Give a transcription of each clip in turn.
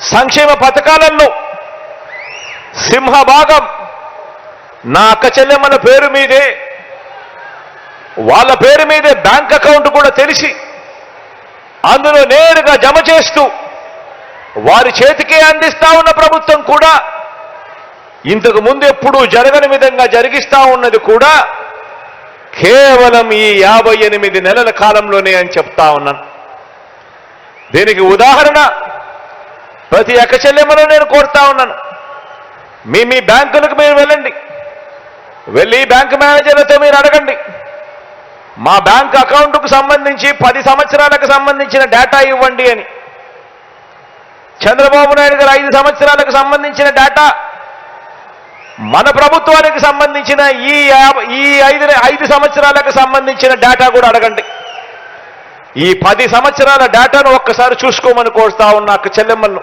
సంక్షేమ పథకాలలో సింహభాగం. నా అక్క చెల్లెమ్మల పేరు మీదే. వాళ్ళ పేరు మీదే బ్యాంక్ అకౌంట్ కూడా తెలిసి అందులో నేరుగా జమ చేస్తూ వారి చేతికే అందిస్తా ఉన్న ప్రభుత్వం కూడా ఇంతకు ముందు ఎప్పుడూ జరగని విధంగా జరిగిస్తా ఉన్నది కూడా కేవలం ఈ యాభై ఎనిమిది నెలల కాలంలోనే అని చెప్తా ఉన్నాను. దీనికి ఉదాహరణ ప్రతి ఎక్క చెల్లెమ్మలో నేను కోరుతా ఉన్నాను. మీ మీ బ్యాంకులకు మీరు వెళ్ళండి. వెళ్ళి బ్యాంకు మేనేజర్లతో మీరు అడగండి. మా బ్యాంక్ అకౌంట్కు సంబంధించి పది సంవత్సరాలకు సంబంధించిన డేటా ఇవ్వండి అని. చంద్రబాబు నాయుడు గారు ఐదు సంవత్సరాలకు సంబంధించిన డేటా మన ప్రభుత్వానికి సంబంధించిన ఈ ఈ ఐదు ఐదు సంవత్సరాలకు సంబంధించిన డేటా కూడా అడగండి. ఈ పది సంవత్సరాల డేటాను ఒక్కసారి చూసుకోమని కోరుతా ఉన్నా అక్క చెల్లెమ్మలను.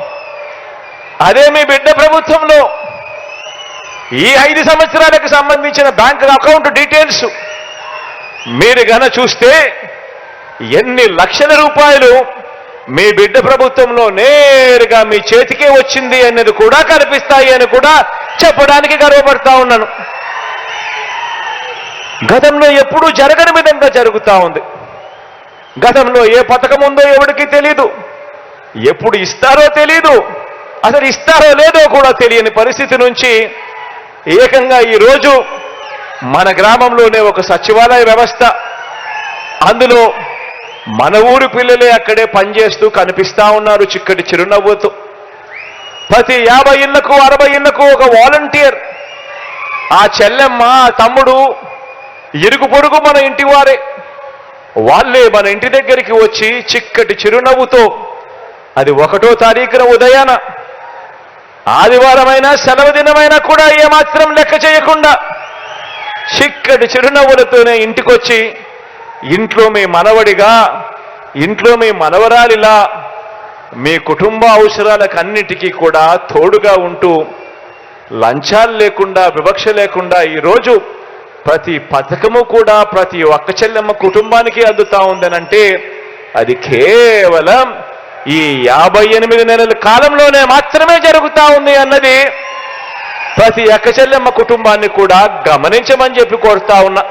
అదే మీ బిడ్డ ప్రభుత్వంలో. ఈ ఐదు సంవత్సరాలకు సంబంధించిన బ్యాంక్ అకౌంట్ డీటెయిల్స్ మీరు గన చూస్తే ఎన్ని లక్షల రూపాయలు మీ బిడ్డ ప్రభుత్వంలో నేరుగా మీ చేతికే వచ్చింది అనేది కూడా కనిపిస్తాయి అని కూడా చెప్పడానికి గర్వపడతా ఉన్నాను. గతంలో ఎప్పుడూ జరగని విధంగా జరుగుతూ ఉంది. గతంలో ఏ పథకం ఉందో ఎవరికి తెలీదు. ఎప్పుడు ఇస్తారో తెలీదు. అసలు ఇస్తారో లేదో కూడా తెలియని పరిస్థితి నుంచి ఏకంగా ఈరోజు మన గ్రామంలోనే ఒక సచివాలయ వ్యవస్థ. అందులో మన ఊరి పిల్లలే అక్కడే పనిచేస్తూ కనిపిస్తా ఉన్నారు చిక్కటి చిరునవ్వుతో. ప్రతి యాభై ఇళ్ళకు అరవై ఇళ్ళకు ఒక వాలంటీర్. ఆ చెల్లెమ్మ ఆ తమ్ముడు ఇరుగు పొరుగు మన ఇంటి వారే. వాళ్ళే మన ఇంటి దగ్గరికి వచ్చి చిక్కటి చిరునవ్వుతో. అది ఒకటో తారీఖున ఉదయాన ఆదివారమైనా సెలవు దినమైనా కూడా ఏమాత్రం లెక్క చేయకుండా చిక్కటి చిరునవ్వులతోనే ఇంటికొచ్చి ఇంట్లో మీ మనవడిగా ఇంట్లో మీ మనవరాలిలా మీ కుటుంబ అవసరాలకన్నిటికీ కూడా తోడుగా ఉంటూ లంచాలు లేకుండా వివక్ష లేకుండా ఈరోజు ప్రతి పథకము కూడా ప్రతి ఒక్క చెల్లెమ్మ కుటుంబానికి అందుతా ఉందనంటే అది కేవలం ఈ యాభై ఎనిమిది నెలల కాలంలోనే మాత్రమే జరుగుతా ఉంది అన్నది ప్రతి అక్కచెల్లెమ్మ కుటుంబాన్ని కూడా గమనించమని చెప్పి కోరుతా ఉన్నా.